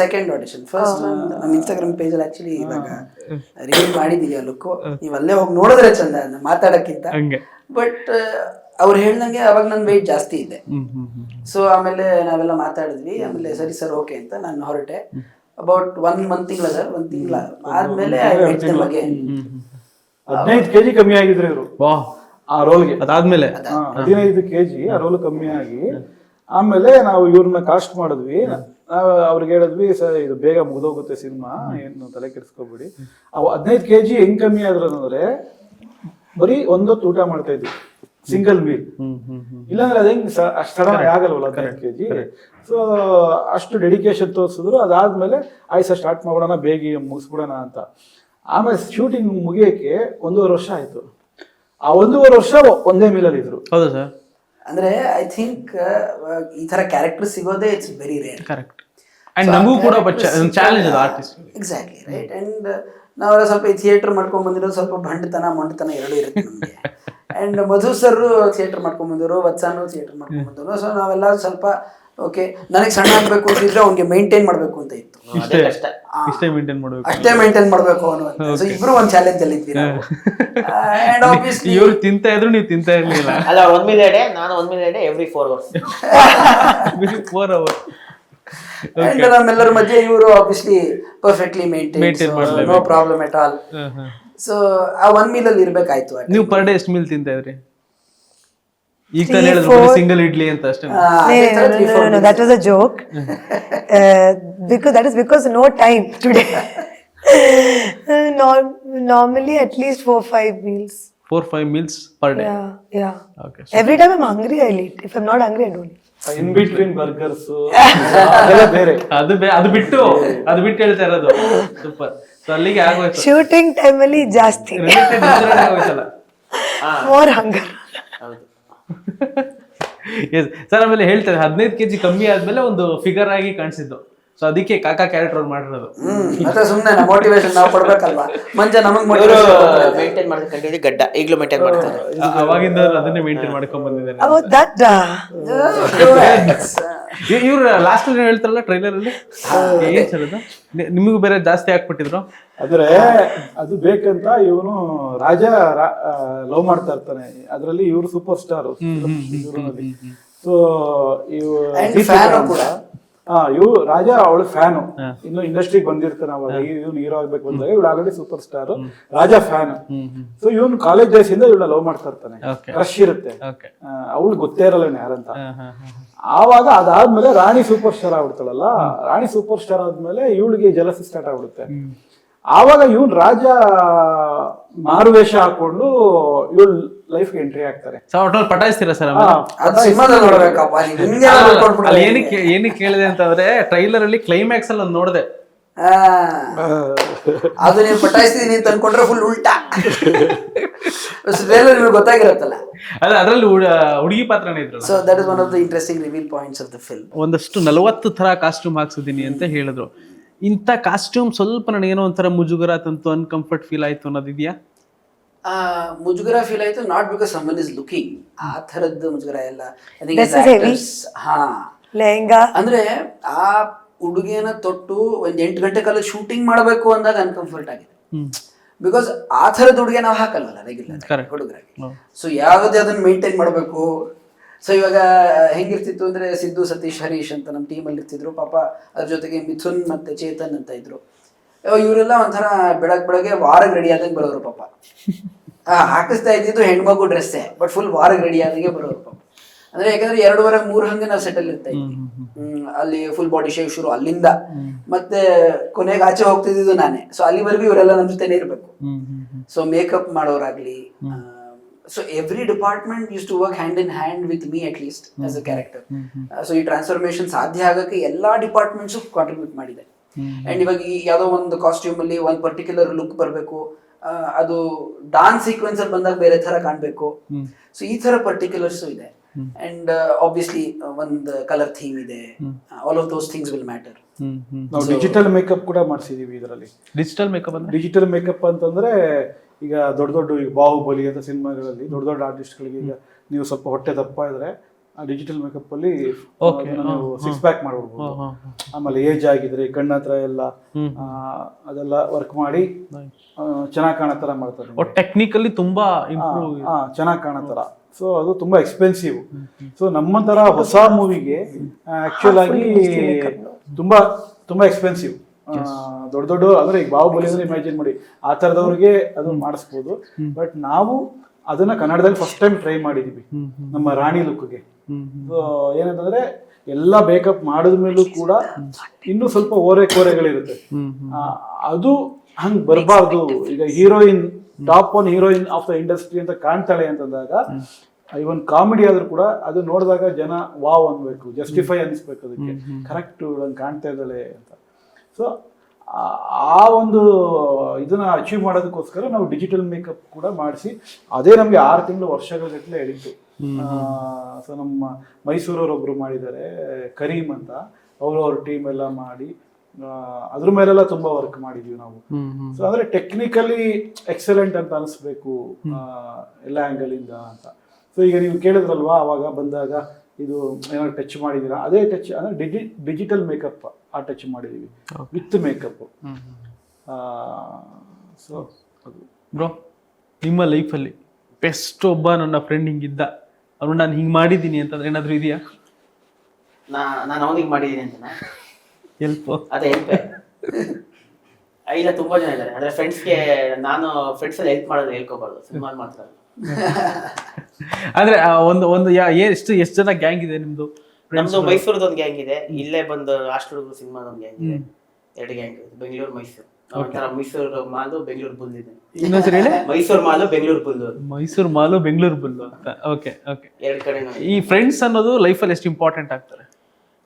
second audition first ನಮ್ಮ ಇನ್ಸ್ಟಾಗ್ರಾಮ್ ಪೇಜ್ ಅಲ್ಲಿ ಆಕ್ಚುಲಿ ಇವಾಗ ರಿವೀಲ್ ಮಾಡಿದೀವಿ ಆ ಲುಕ್ ನೀವು ಅಲ್ಲೇ ಹೋಗಿ ನೋಡಿದ್ರೆ ಚಂದ ಅದನ್ನ ಮಾತಾಡಕ್ಕಿಂತ. ಹಂಗೆ. ಬಟ್ ಅವ್ರು ಹೇಳ್ದಂಗೆ ಅವಾಗ ನನ್ನ ವೆಯ್ಟ್ ಜಾಸ್ತಿ ಇದೆ. ಸೊ ಆಮೇಲೆ ನಾವೆಲ್ಲ ಮಾತಾಡಿದ್ವಿ. ಆಮೇಲೆ ಸರಿ ಸರ್ ಓಕೆ ಅಂತ ನಾನು ಹೊರಟೆ. ಅಬೌಟ್ ಒನ್ ಮಂತ್ ತಿಂಗಳ ಸರ್ ಒಂದ್ ತಿಂಗಳ ಆದ್ಮೇಲೆ them ಹದಿನೈದು ಕೆಜಿ ಕಮ್ಮಿ ಆಗಿದ್ರು ಇವರು. ಆ ರೋಲ್ಗೆ. ಅದಾದ್ಮೇಲೆ. ಹದಿನೈದು ಕೆಜಿ ಆ ರೋಲ್ ಕಮ್ಮಿ ಆಗಿ ಆಮೇಲೆ ನಾವು ಇವ್ರನ್ನ ಕಾಸ್ಟ್ ಮಾಡಿದ್ವಿ. ನಾವು ಅವ್ರಿಗೆ ಹೇಳಿದ್ವಿ ಸರ್ ಇದು ಬೇಗ ಮುಗಿದೋಗುತ್ತೆ ಸಿನಿಮಾ ಏನು ತಲೆ ಕೆಡಿಸ್ಕೋಬೇಡಿ. ಅವು ಹದಿನೈದು ಕೆಜಿ ಹೆಂಗ್ ಕಮ್ಮಿ ಆದ್ರು ಅಂದ್ರೆ ಬರೀ ಒಂದೊತ್ತು ಊಟ ಮಾಡ್ತಾ ಇದ್ವಿ ಸಿಂಗಲ್ ಮೀಲ್ ಹ್ಮ್ ಹ್ಮ್ ಹ್ಮ್ ಇಲ್ಲಾಂದ್ರೆ ಅದ್ ಹೆಂಗ್ ಸಡನ್ ಆಗಲ್ವಲ್ಲ ಹದಿನೈದು ಕೆಜಿ? ಸೊ ಅಷ್ಟು ಡೆಡಿಕೇಶನ್ ತೋರಿಸಿದ್ರು. ಅದಾದ್ಮೇಲೆ ಆಯ್ತು ಸರ್ ಸ್ಟಾರ್ಟ್ ಮಾಡೋಣ ಬೇಗ ಮುಗಿಸ್ಬಿಡೋಣ ಅಂತ. ಆಮೇಲೆ ಶೂಟಿಂಗ್ ಮುಗಿಯಕ್ಕೆ ಒಂದೂವರೆ ವರ್ಷ ಆಯ್ತು. ಆ ಒಂದೂವರೆ ವರ್ಷ ಒಂದೇ ಮೇಲಲ್ಲಿ ಇದ್ರು ಹೌದಾ ಸರ್? ಅಂದ್ರೆ ಐ ಥಿಂಕ್ ಈ ತರ ಕ್ಯಾರೆಕ್ಟರ್ ಸಿಗೋದೇ it's very rare correct and ನಮಗೂ ಕೂಡ ಚಾಲೆಂಜ್ ಅದು ಆರ್ಟಿಸ್ಟ್ ಎಕ್ಸಾಕ್ಟ್ಲಿ ರೈಟ್ ಅಂಡ್ ನಾವೆಲ್ಲ ಸ್ವಲ್ಪ ಈ ಥಿಯೇಟರ್ ಮಾಡ್ಕೊಂಡು ಬಂದಿರೋ ಸ್ವಲ್ಪ ಬಂಡತನ ಮಂಡತನ ಎರಡೂ ಇರುತ್ತೆ ನಮಗೆ. ಅಂಡ್ [laughs] ಮಧು ಸರ್ ಥಿಯೇಟರ್ ಮಾಡ್ಕೊಂಡ್ ಬಂದಿರೋ ವತ್ಸಾನು ಥಿಯೇಟರ್ ಮಾಡ್ಕೊಂಡ್ ಬಂದರು. ಸೊ ನಾವೆಲ್ಲ ಸ್ವಲ್ಪ ಓಕೆ ನನಗೆ ಸಣ್ಣ ಆಗ್ಬೇಕು ಅಂತಿದ್ರೆ ಅವ್ನಿಗೆ ಮೇಂಟೈನ್ ಮಾಡ್ಬೇಕು ಅಂತ ಇತ್ತು. ಅದೇ ಕಷ್ಟ. ಇಷ್ಟೇ ಮೇಂಟೈನ್ ಮಾಡ್ಬೇಕು. ಅಷ್ಟೇ ಮೇಂಟೈನ್ ಮಾಡ್ಬೇಕು ಅನ್ನೋ ಸೊ ಇಬ್ರು ಒಂದು ಚಾಲೆಂಜ್ ಅಲ್ಲಿ ಇದ್ವಿ ನಾವು. [laughs] ಅಂಡ್ ಆಬ್ವಿಯಸ್ಲಿ ಇವ್ರು ತಿಂತಾ ಇದ್ರು ನೀವು ತಿಂತಾ ಇರ್ಲಿಲ್ಲ. [laughs] ಅಲ್ಲ ಒಂದ್ ಮೀಲ್ ಎಡೆ ನಾನು ಒಂದ್ meal day every four hours four hour and ನಮ್ಮೆಲ್ಲರ ಮಧ್ಯೆ ಇವರು obviously perfectly maintain no problem at all so ಆ ಒನ್ ಮೀಲ್ ಅಲ್ಲಿ ಇರ್ಬೇಕಾಯ್ತು. ನೀವು ಪರ್ ಡೇ ಎಷ್ಟು ಮೀಲ್ ತಿಂತಾ ಇದ್ರಿ? ಈಗ Three, ತಾನೇ ಹೇಳಿದ್ರು four. ಸಿಂಗಲ್ ಇಡ್ಲಿ ಅಂತ ಅಷ್ಟೇ ಆ, No, ಅದೇ ತರ no, three, no, four no, no, meals. that was a joke. uh, because that is because no time today. Uh, nor- normally at least four five meals. Four five meals per day Yeah, yeah. Okay Every time I'm hungry, I'll eat. If I'm not hungry, I don't eat. In between burgers ಅದೆಲ್ಲ ಬೇರೆ ಅದು ಬೇ- ಅದು ಬಿಟ್ಟು ಅದು ಬಿಟ್ಟು ಹೇಳ್ತಾ ಇರೋದು ಸೂಪರ್ ಸೊ ಅಲ್ಲಿಗೆ ಆಗೋಯ್ತು Shooting time ಅಲ್ಲಿ ಜಾಸ್ತಿ Related ಇದ್ರಲ್ಲೇ ಎಸ್ ಸರ್ ಆಮೇಲೆ ಹೇಳ್ತಾರೆ ಹದಿನೈದು ಕೆ ಜಿ ಕಮ್ಮಿ ಆದ್ಮೇಲೆ ಒಂದು ಫಿಗರ್ ಆಗಿ ಕಾಣಿಸಿದ್ದು. ಸೊ ಅದಕ್ಕೆ ಕಾಕಾ ಕ್ಯಾರೆಕ್ಟರ್ ಅವ್ರು ಮಾಡಿರೋದು. ಮತ್ತೆ ಸುಮ್ಮನೆ ಮೋಟಿವೇಶನ್ ನಾವು ಕೊಡ್ಬೇಕಲ್ವಾ? ಮಂಜ ನಮಗ್ ಮೇಂಟೈನ್ ಮಾಡ್ಕೊಂಡು ಗಡ್ಡ ಈಗಲೂ ಮೇಂಟೈನ್ ಮಾಡ್ತಾರೆ. ಅವಾಗಿಂದ ಅದನ್ನೇ ಮೇಂಟೈನ್ ಮಾಡ್ಕೊಂಡ್ ಬಂದಿದ್ದಾರೆ ಇವ್ರು ಲಾಸ್ಟ್ ಅಲ್ಲಿ ಹೇಳ್ತಾರಲ್ಲ ಟ್ರೈಲರ್ ಅಲ್ಲಿ? ಏನ್ ಸರ್ ಅದು? ನಿಮಗೂ ಬೇರೆ ಜಾಸ್ತಿ ಹಾಕ್ಬಿಟ್ಟಿದ್ರು? ಆದ್ರೆ ಅದು ಬೇಕಂತ ಇವನು ರಾಜ ಲವ್ ಮಾಡ್ತಾ ಇರ್ತಾನೆ. ಅದ್ರಲ್ಲಿ ಇವರು ಸೂಪರ್ ಸ್ಟಾರ್ ಸೊ ಇವ್ ಇವ್ ರಾಜ ಅವಳ ಫ್ಯಾನು. ಇನ್ನು ಇಂಡಸ್ಟ್ರಿಗೆ ಬಂದಿರ್ತಾನೆ ಅವಾಗ. ಇವ್ನು ಹೀರೋ ಆಗ್ಬೇಕು ಬಂದಾಗ ಇವಳು already super star Raja fan. So even college days ಇಂದ ಇವಳ ಲವ್ ಮಾಡ್ತಾ ಇರ್ತಾನೆ. ರಶ್ ಇರುತ್ತೆ. ಅವಳು ಗೊತ್ತೇ ಇರಲ್ಲ ಯಾರಂತ. ಆವಾಗ ಅದಾದ್ಮೇಲೆ ರಾಣಿ ಸೂಪರ್ ಸ್ಟಾರ್ ಆಗ್ಬಿಡ್ತಾಳಲ್ಲ. ರಾಣಿ ಸೂಪರ್ ಸ್ಟಾರ್ ಆದ್ಮೇಲೆ ಇವಳಿಗೆ ಜಲಸಿ ಸ್ಟಾರ್ಟ್ ಆಗ್ಬಿಡುತ್ತೆ. ಆವಾಗ ಇವನ್ ರಾಜ ಮಾರುವೇಷ ಹಾಕೊಂಡು ಇವಳು ಲೈಫ್ಗೆ ಎಂಟ್ರಿ ಆಗ್ತಾರೆ. ಸೊ ಒಟ್ಟಲ್ಲಿ ಪಟಾಯಿಸ್ತೀರಾ ಸರ್ ಅಲ್ಲಿ ಏನಕ್ಕೆ ಏನಕ್ಕೆ ಕೇಳಿದೆ ಅಂತಂದ್ರೆ ಟ್ರೈಲರ್ ಅಲ್ಲಿ ಕ್ಲೈಮ್ಯಾಕ್ಸ್ ಅಲ್ಲಿ ನೋಡಿದೆ. ಆ, ಅದು ನೀವು ಪಟಾಯಿಸ್ತೀನಿ ಅಂತ ಅನ್ಕೊಂಡ್ರೆ ಫುಲ್ ಉಲ್ಟಾ. ಟ್ರೈಲರ್ ನಿಮಗೆ ಗೊತ್ತಾಗಿರತ್ತಲ್ಲ. ಅಲ್ಲ ಅದ್ರಲ್ಲಿ ಹುಡುಗಿ ಪಾತ್ರನೇ ಇದ್ರು so that is one of the interesting reveal points of the film ಒಂದಷ್ಟು ನಲವತ್ತು ತರ ಕಾಸ್ಟ್ಯೂಮ್ ಹಾಕ್ಸಿದ್ದೀನಿ ಅಂತ ಹೇಳಿದ್ರು. ಇಂಥ ಕಾಸ್ಟ್ಯೂಮ್ ಸ್ವಲ್ಪ ನನಗೇನೋ ಒಂಥರ ಮುಜುಗರ ತಂತು ಅನ್ಕಂಫರ್ಟ್ ಫೀಲ್ ಆಯ್ತು ಅನ್ನೋದಿದ್ಯಾ? ಮುಜುಗರ ಫೀಲ್ ಆಯ್ತು. Not because someone is looking ಆ ಥರದ್ದು ಮುಜುಗರ ಎಲ್ಲ. ಹಾ. lehenga. ಅಂದ್ರೆ ಆ ಉಡುಗೆನ ತೊಟ್ಟು ಒಂದ್ ಎಂಟು ಗಂಟೆ ಕಾಲ ಶೂಟಿಂಗ್ ಮಾಡಬೇಕು ಅಂದಾಗ ಅನ್ಕಂಫರ್ಟ್ ಆಗಿದೆ. ಬಿಕಾಸ್ ಆ ಥರದ ಉಡುಗೆ ನಾವು ಹಾಕಲ್ವಲ್ಲ ರೆಗ್ಯುಲರ್ ಹುಡುಗರ ಹುಡುಗರಾಗಿ. ಸೊ ಯಾವುದೇ ಅದನ್ನ ಮೇಂಟೈನ್ ಮಾಡಬೇಕು. ಸೊ ಇವಾಗ ಹೆಂಗಿರ್ತಿತ್ತು ಅಂದ್ರೆ ಸಿದ್ದು ಸತೀಶ್ ಹರೀಶ್ ಅಂತ ನಮ್ಮ ಅಲ್ಲಿ ಇರ್ತಿದ್ರು. ಪಾಪ ಅದ್ರ ಜೊತೆಗೆ ಮಿಥುನ್ ಮತ್ತೆ ಚೇತನ್ ಅಂತ ಇದ್ರು. ಇವರೆಲ್ಲ ಒಂಥರ ಬೆಳಗ್ ಬೆಳಗ್ಗೆ ವಾರ ರೆಡಿ ಆದಂಗೆ ಬರೋರು ಪಾಪ. ಹಾಕಿಸ್ತಾ ಇದ್ದಿದ್ದು ಹೆಣ್ಮಗು ಡ್ರೆಸ್ಸೇ ಬಟ್ ಫುಲ್ ವಾರ ರೆಡಿ ಆದಂಗೆ ಬರೋರು ಪಾಪ. ಅಂದ್ರೆ ಯಾಕಂದ್ರೆ ಎರಡೂವರೆ ಮೂರು ಹಂಗೆ ನಾವು ಸೆಟಲ್ ಇರ್ತಾ ಇದ್ವಿ. ಅಲ್ಲಿ ಫುಲ್ ಬಾಡಿ ಶೇವ್ ಶುರು ಅಲ್ಲಿಂದ. ಮತ್ತೆ ಕೊನೆಗೆ ಆಚೆ ಹೋಗ್ತಿದ್ದು ನಾನೇ. ಸೊ ಅಲ್ಲಿವರೆಗೂ ಇವರೆಲ್ಲ ನಮ್ಮ ಜೊತೆನೇ ಇರಬೇಕು. So makeup ಮಾಡೋರಾಗ್ಲಿ so every department used to work hand in hand with me at least as a character so ಈ ಟ್ರಾನ್ಸ್ಫಾರ್ಮೇಶನ್ ಸಾಧ್ಯ ಆಗಕ್ಕೆ ಎಲ್ಲಾ ಡಿಪಾರ್ಟ್ಮೆಂಟ್ಸ್ ಕಾಂಟ್ರಿಬ್ಯೂಟ್ ಮಾಡಿದೆ. ಅಂಡ್ ಇವಾಗ ಈ ಯಾವ್ದೋ ಒಂದು ಕಾಸ್ಟ್ಯೂಮ್ ಅಲ್ಲಿ ಒಂದು ಪರ್ಟಿಕ್ಯುಲರ್ ಲುಕ್ ಬರಬೇಕು. ಅದು ಡಾನ್ಸ್ ಸೀಕ್ವೆನ್ಸ್ ಅಲ್ಲಿ ಬಂದಾಗ ಬೇರೆ ತರ ಕಾಣ್ಬೇಕು. ಸೊ ಈ ತರ ಪರ್ಟಿಕ್ಯುಲರ್ಸ್ ಇದೆ. ಅಂಡ್ ಆಬ್ವಿಯಸ್ಲಿ ಒಂದು ಕಲರ್ ಥೀಮ್ ಇದೆ. All of those things will matter ನಾವು ಡಿಜಿಟಲ್ ಮೇಕಪ್ ಕೂಡ ಮಾಡಿಸಿದೀವಿ ಇದರಲ್ಲಿ. ಡಿಜಿಟಲ್ ಮೇಕಪ್ ಅಂದ್ರೆ? ಡಿಜಿಟಲ್ ಮೇಕಪ್ ಅಂತಂದ್ರೆ ಈಗ ದೊಡ್ಡ ದೊಡ್ಡ ಈಗ ಬಾಹುಬಲಿ ಅಂತ ಸಿನಿಮಾಗಳಲ್ಲಿ ದೊಡ್ಡ ದೊಡ್ಡ ಆರ್ಟಿಸ್ಟ್ಗಳಿಗೆ ಈಗ ನೀವು ಸ್ವಲ್ಪ ಹೊಟ್ಟೆ ದಪ್ಪ ಇದ್ರೆ ಡಿಜಿಟಲ್ ಮೇಕಪ್ ಅಲ್ಲಿ ಸಿಕ್ಸ್ ಪ್ಯಾಕ್ ಮಾಡ್ಬಿಡ್ಬೋದು ಆಮೇಲೆ ಏಜ್ ಆಗಿದ್ರೆ ಕಣ್ಣ ಹತ್ರ ಎಲ್ಲ ಅದೆಲ್ಲ ವರ್ಕ್ ಮಾಡಿ ಚೆನ್ನಾಗಿ ಕಾಣೋ ತರ ಮಾಡ್ತಾರೆ ಟೆಕ್ನಿಕಲಿ ತುಂಬಾ ಇಂಪ್ರೂವ್ ಚೆನ್ನಾಗಿ ಕಾಣೋ ತರ. ಸೊ ಅದು ತುಂಬಾ ಎಕ್ಸ್ಪೆನ್ಸಿವ್ ಸೊ ನಮ್ಮ ತರ ಹೊಸ ಮೂವಿಗೆ ಆಕ್ಚುಲ್ ಆಗಿ ತುಂಬಾ ತುಂಬಾ ಎಕ್ಸ್ಪೆನ್ಸಿವ್ ದೊಡ್ಡ ದೊಡ್ಡ ಅಂದ್ರೆ ಈಗ ಬಾಹುಬಲಿ ಅಂದ್ರೆ ಇಮ್ಯಾಜಿನ್ ಮಾಡಿ ಆ ತರದವ್ರಿಗೆ ಅದನ್ನ ಮಾಡಿಸ್ಬೋದು. ಬಟ್ ನಾವು ಅದನ್ನ ಕನ್ನಡದಲ್ಲಿ ಫಸ್ಟ್ ಟೈಮ್ ಟ್ರೈ ಮಾಡಿದೀವಿ. ನಮ್ಮ ರಾಣಿ ಲುಕ್ಗೆ ಏನಂತಂದ್ರೆ ಎಲ್ಲ ಬೇಕಪ್ ಮಾಡಿದ ಮೇಲೂ ಕೂಡ ಇನ್ನೂ ಸ್ವಲ್ಪ ಓರೆ ಕೋರೆಗಳಿರುತ್ತೆ. ಆ, ಅದು ಹಂಗ್ ಬರಬಾರ್ದು. ಈಗ heroine top one heroine of the industry ಅಂತ ಕಾಣ್ತಾಳೆ ಅಂತಂದಾಗ ಇವನ್ ಕಾಮಿಡಿ ಆದ್ರೂ ಕೂಡ ಅದು ನೋಡಿದಾಗ ಜನ ವಾವ್ ಅನ್ಬೇಕು ಜಸ್ಟಿಫೈ ಅನ್ಸ್ಬೇಕು ಅದಕ್ಕೆ. ಕರೆಕ್ಟ್ ಹಂಗೆ ಕಾಣ್ತಾ ಇದ್ದಾಳೆ ಅಂತ. ಸೊ ಆ ಒಂದು ಇದನ್ನ ಅಚೀವ್ ಮಾಡೋದಕ್ಕೋಸ್ಕರ ನಾವು ಡಿಜಿಟಲ್ ಮೇಕಪ್ ಕೂಡ ಮಾಡಿಸಿ ಅದೇ ನಮಗೆ ಆರು ತಿಂಗಳು ವರ್ಷಗಳ ಗಟ್ಟಲೆ ಹೇಳಿತ್ತು ಸೊ ನಮ್ಮ ಮೈಸೂರವ್ರು ಒಬ್ರು ಮಾಡಿದ್ದಾರೆ ಕರೀಮ್ ಅಂತ. ಅವರು ಅವ್ರ ಟೀಮ್ ಎಲ್ಲ ಮಾಡಿ ಅದ್ರ ಮೇಲೆಲ್ಲ ತುಂಬಾ ವರ್ಕ್ ಮಾಡಿದೀವಿ ನಾವು. ಸೊ ಅಂದ್ರೆ ಟೆಕ್ನಿಕಲಿ ಎಕ್ಸಲೆಂಟ್ ಅಂತ ಅನಿಸ್ಬೇಕು ಎಲ್ಲ ಆಂಗಲ್ ಇಂದ ಅಂತ. ಸೊ ಈಗ ನೀವು ಕೇಳಿದ್ರಲ್ವಾ ಅವಾಗ ಬಂದಾಗ ಇದು ಏನಾದ್ರು ಟಚ್ ಮಾಡಿದೀರಾ ಅದೇ ಟಚ್ ಅಂದ್ರೆ ಡಿಜಿ ಡಿಜಿಟಲ್ ಮೇಕಪ್ ಆ ಟಚ್ ಮಾಡಿದೀವಿ ವಿತ್ ಮೇಕಪ್ ಸೊ ಅದು. ಬ್ರೋ ನಿಮ್ಮ ಲೈಫಲ್ಲಿ ಬೆಸ್ಟ್ ಒಬ್ಬ ನನ್ನ ಫ್ರೆಂಡ್ ಹಿಂಗಿದ್ದ. ಅವ್ನು ನಾನು ಹಿಂಗ್ ಮಾಡಿದ್ದೀನಿ ಅಂತಂದ್ರೆ ಏನಾದ್ರು ಇದೆಯಾ? ನಾ ನಾನು ಅವನಿಗೆ ಮಾಡಿದ್ದೀನಿ ಅಂತ ಹೆಲ್ಪ್ ಅದೇ ಹೆಲ್ಪ್ ಇಲ್ಲ ತುಂಬಾ ಜನ ಇದ್ದಾರೆ. ಅಂದ್ರೆ ಫ್ರೆಂಡ್ಸ್ಗೆ ನಾನು ಫ್ರೆಂಡ್ಸ್ ಅಲ್ಲಿ ಹೆಲ್ಪ್ ಮಾಡೋದು ಹೇಳ್ಕೋಬಾರ್ದು. ಸಿನಿಮಾ ಮಾಡ್ತಾರೆ ಅಂದ್ರೆ ಆ, ಒಂದು ಒಂದು ಯಾ ಏ- ಎಷ್ಟು ಎಷ್ಟು ಜನ ಗ್ಯಾಂಗ್ ಇದೆ ನಿಮ್ದು? ನಮ್ದು ಮೈಸೂರದ ಒಂದು ಗ್ಯಾಂಗ್ ಇದೆ. ಇಲ್ಲೇ ಬಂದು ಹಾಸ್ಟೆಲ್ ಸಿನಿಮಾದ ಒಂದು ಗ್ಯಾಂಗ್ ಇದೆ. ಎರಡು ಗ್ಯಾಂಗ್ ಇದೆ. ಬೆಂಗಳೂರು ಮೈಸೂರು. ಒಂಥರ ಮೈಸೂರು ಮಾದು ಬೆಂಗಳೂರು ಬುಲ್ ಇದೆ ಇನ್ನೊಂದ್ಸರಿ ಹೇಳಿ. ಮೈಸೂರು ಮಾಲು ಬೆಂಗಳೂರು ಬುಲ್ ಮೈಸೂರು ಮಾಲು ಬೆಂಗಳೂರು ಬುಲ್ಲು ಅಂತ. ಓಕೆ ಓಕೆ ಎರಡು ಕಡೆ ಈ ಫ್ರೆಂಡ್ಸ್ ಅನ್ನೋದು ಲೈಫಲ್ಲಿ ಎಷ್ಟು ಇಂಪಾರ್ಟೆಂಟ್ ಆಗ್ತಾರೆ?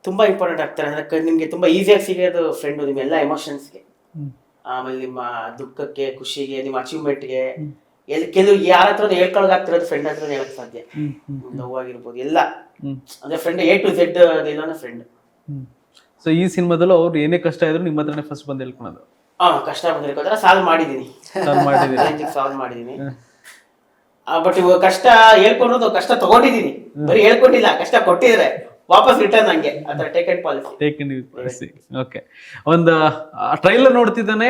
ತುಂಬಾ ಇಂಪಾರ್ಟೆಂಟ್ ಆಗ್ತಾರೆ. ಅಂದ್ರೆ ನಿಮಗೆ ತುಂಬಾ ಈಸಿಯಾಗಿ ಸಿಗೋದು ಫ್ರೆಂಡ್ ನಿಮ್ಮ ಎಲ್ಲ ಎಮೋಷನ್ಸ್ಗೆ ಆಮೇಲೆ ನಿಮ್ಮ ದುಃಖಕ್ಕೆ ಖುಷಿಗೆ ನಿಮ್ಮ ಅಚೀವ್ಮೆಂಟ್ಗೆ ಎಲ್ಲಿ ಕೆಲವು ಯಾರ ಹತ್ರ ಹೇಳ್ಕೊಳಕ್ ಆಗ್ತಿರೋದು ಫ್ರೆಂಡ್ ಹತ್ರ ಹೇಳಕ್ ಸಾಧ್ಯ. ನೋವಾಗಿರ್ಬೋದು ಎಲ್ಲ. ಅಂದ್ರೆ ಫ್ರೆಂಡ್ ಎ ಟು ಝೆಡ್ ಏನೋ ಫ್ರೆಂಡ್ ಸೊ ಈ ಸಿನಿಮಾದಲ್ಲೂ ಅವ್ರು ಏನೇ ಕಷ್ಟ ಇದ್ರು ನಿಮ್ಮ ಹತ್ರನೇ ಫಸ್ಟ್ ಬಂದು ಹೇಳ್ಕೊಳೋದು. ಹಾ ಕಷ್ಟ ಬಂದಿರ್ಕೋದ್ರೆ ಸಾಲ್ವ್ ಮಾಡಿದ್ದೀನಿ. ಸಾಲ್ವ್ ಮಾಡಿದ್ದೀನಿ. ಸಾಲ್ವ್ ಮಾಡಿದೀನಿ ಬಟ್ ಇವಾಗ ಕಷ್ಟ ಹೇಳ್ಕೊಳೋದು ಕಷ್ಟ ತಗೊಂಡಿದ್ದೀನಿ. ಬರೀ ಹೇಳ್ಕೊಂಡಿಲ್ಲ ಕಷ್ಟ ಕೊಟ್ಟಿದ್ರೆ. ವಾಪಸ್ ರಿಟರ್ನ್ ಹಂಗೆ ಆತರ take and policy take okay ಒಂದು ಟ್ರೈಲರ್ ನೋಡ್ತಿದ್ದಾನೆ